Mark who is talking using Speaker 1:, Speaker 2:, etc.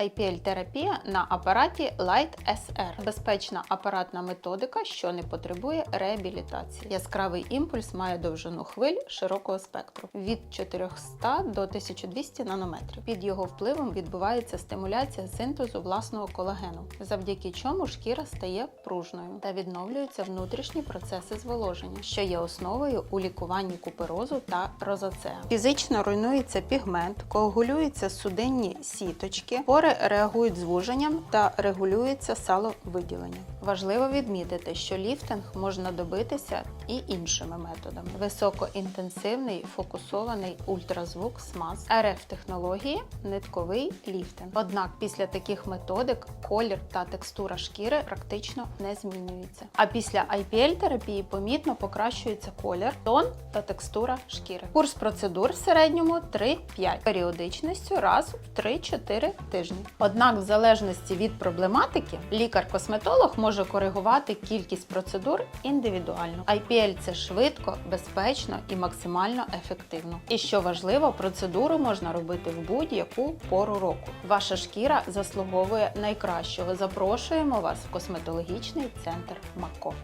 Speaker 1: IPL-терапія на апараті Light SR. Безпечна апаратна методика, що не потребує реабілітації. Яскравий імпульс має довжину хвиль широкого спектру від 400 до 1200 нанометрів. Під його впливом відбувається стимуляція синтезу власного колагену, завдяки чому шкіра стає пружною та відновлюються внутрішні процеси зволоження, що є основою у лікуванні куперозу та розацеа. Фізично руйнується пігмент, коагулюються судинні сіточки, реагують звуженням та регулюється саловиділення. Важливо відмітити, що ліфтинг можна добитися і іншими методами: високоінтенсивний фокусований ультразвук СМАЗ, РФ технології, нитковий ліфтинг. Однак після таких методик колір та текстура шкіри практично не змінюються. А після IPL терапії помітно покращується колір, тон та текстура шкіри. Курс процедур в середньому 3-5 періодичністю раз в 3-4 тижні. Однак, в залежності від проблематики, лікар-косметолог може коригувати кількість процедур індивідуально. IPL – це швидко, безпечно і максимально ефективно. І що важливо, процедуру можна робити в будь-яку пору року. Ваша шкіра заслуговує найкращого. Запрошуємо вас в косметологічний центр МАКО.